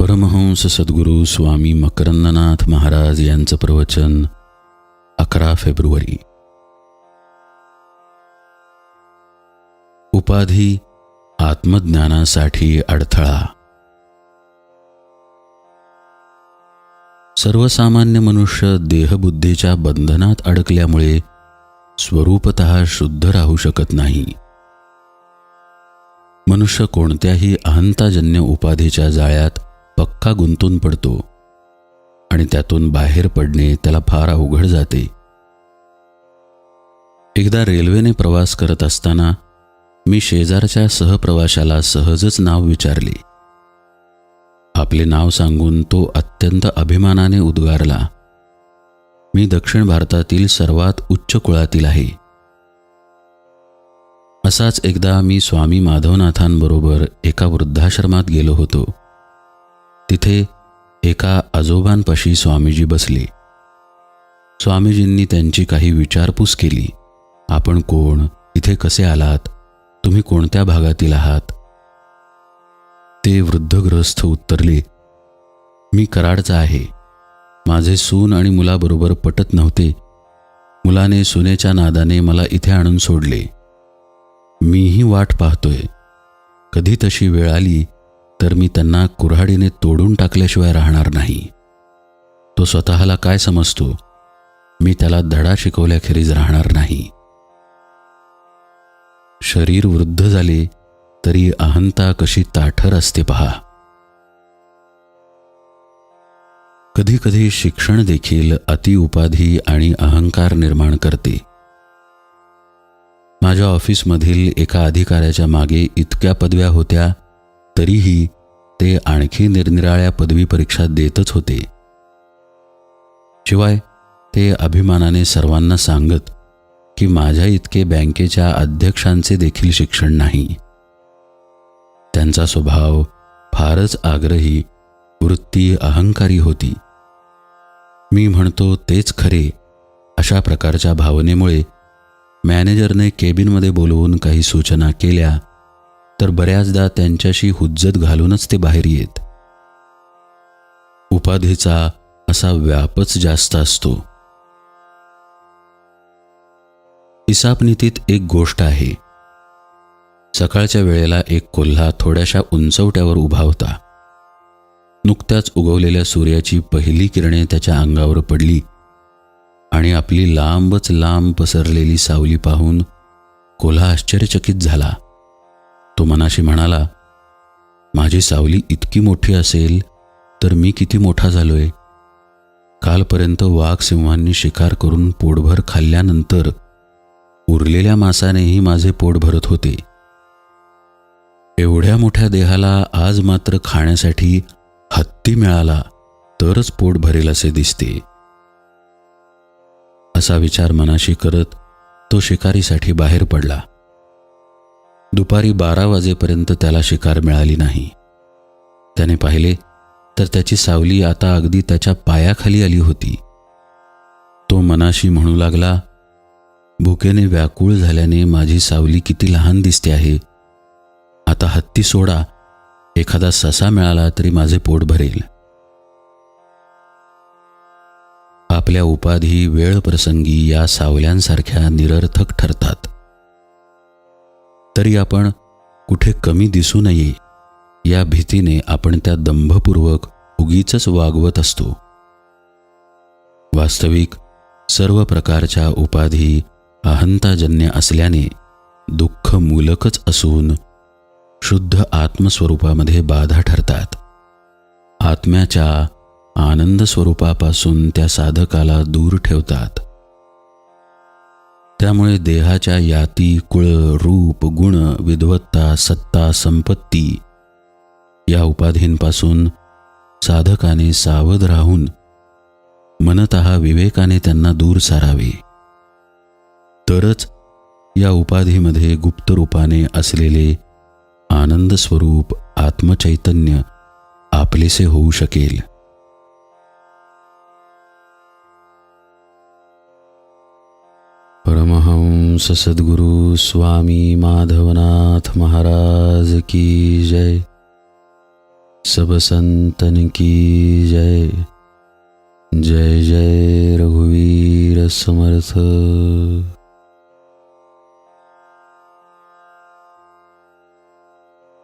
परमहंस सद्गुरू स्वामी मकरंदनाथ महाराज यांचं प्रवचन अकरा फेब्रुवारी. उपाधी आत्मज्ञानासाठी अडथळा. सर्वसामान्य मनुष्य देहबुद्धीच्या बंधनात अडकल्यामुळे स्वरूपत शुद्ध राहू शकत नाही. मनुष्य कोणत्याही अहंताजन्य उपाधीच्या जाळ्यात पक्का गुंतून पडतो आणि त्यातून बाहेर पडणे त्याला फार अवघड जाते. एकदा रेल्वेने प्रवास करत असताना मी शेजारच्या सहप्रवाशाला सहजच नाव विचारले. आपले नाव सांगून तो अत्यंत अभिमानाने उद्गारला. मी दक्षिण भारतातील सर्वात उच्च कुळातील आहे. असाच एकदा मी स्वामी माधवनाथांबरोबर एका वृद्धाश्रमात गेलो होतो. तिथे एका आजोबांपाशी स्वामीजी बसले. स्वामीजींनी त्यांची काही विचारपूस केली. आपण कोण? इथे कसे आलात? तुम्ही कोणत्या भागातील आहात? ते वृद्धग्रस्त उत्तरले मी कराडचा आहे. माझे सून आणि मुलाबरोबर पटत नव्हते. मुलाने सुनेच्या नादाने मला इथे आणून सोडले. मीही वाट पाहतोय. कधी तशी वेळ आली तर मी त्यांना कुऱ्हाडीने तोडून टाकल्याशिवाय राहणार नाही. तो स्वतःला काय समजतो? मी त्याला धडा शिकवल्याखेरीज राहणार नाही. शरीर वृद्ध झाले तरी अहंता कशी ताठर असते पहा. कधीकधी शिक्षण देखील अतिउपाधी आणि अहंकार निर्माण करते. माझ्या ऑफिसमधील एका अधिकाऱ्याच्या मागे इतक्या पदव्या होत्या तरीही ते आणखी निरनिराळ्या पदवी परीक्षा देतच होते. शिवाय ते अभिमानाने सर्वांना सांगत की माझ्या इतके बँकेच्या अध्यक्षांचे देखील शिक्षण नाही. त्यांचा स्वभाव फारच आग्रही वृत्ती अहंकारी होती. मी म्हणतो तेच खरे अशा प्रकारच्या भावनेमुळे मॅनेजरने केबिनमध्ये बोलवून काही सूचना केल्या तर बऱ्याचदा त्यांच्याशी हुज्जत घालूनच ते बाहेर येत. उपाधीचा असा व्यापच जास्त असतो. इसापनीतीत एक गोष्ट आहे. सकाळच्या वेळेला एक कोल्हा थोड्याशा उंचवट्यावर उभा होता. नुकत्याच उगवलेल्या सूर्याची पहिली किरणे त्याच्या अंगावर पडली आणि आपली लांबच लांब पसरलेली सावली पाहून कोल्हा आश्चर्यचकित झाला. तो मनाशी म्हणाला माझी सावली इतकी मोठी असेल तर मी किती मोठा झालोय. कालपर्यंत वाघ सिंहांनी शिकार करून पोटभर खाल्ल्यानंतर उरलेल्या मासानेही माझे पोट भरत होते. एवढ्या मोठ्या देहाला आज मात्र खाण्यासाठी हत्ती मिळाला तरच पोट भरेल असे दिसते. असा विचार मनाशी करत तो शिकारीसाठी बाहेर पडला. दुपारी बारा वाजेपर्यंत त्याला शिकार मिळाली नाही. त्याने पाहिले तर त्याची सावली आता अगदी त्याच्या पायाखाली आली होती. तो मनाशी म्हणू लागला भुकेने व्याकुळ झाल्याने माझी सावली किती लहान दिसते आहे. आता हत्ती सोडा एखादा ससा मिळाला तरी माझे पोट भरेल. आपल्या उपाधी वेळ प्रसंगी या सावल्यांसारख्या निरर्थक ठरतात. तरी आपण कुठे कमी दिसू नये. या भीतीने आपण त्या दंभपूर्वक उगीच वागवत असतो. वास्तविक सर्व प्रकारच्या उपाधी अहंताजन्य असल्याने दुःख मूलकच असून शुद्ध आत्मस्वरूपामध्ये बाधा ठरतात. आत्म्याच्या आनंद स्वरूपापासून त्या साधकाला दूर ठेवतात. त्यामुळे देहाच्या याती कुळ रूप गुण विद्वत्ता सत्ता संपत्ती या उपाधींपासून साधकाने सावध राहून मनत विवेकाने त्यांना दूर सारावे. तरच या उपाधीमध्ये गुप्त रूपाने असलेले आनंद स्वरूप आत्मचैतन्य आपलेसे होऊ शकेल. परमहंस सद्गुरु स्वामी माधवनाथ महाराज की जय। सब संतन की जय। जय जय रघुवीर समर्थ।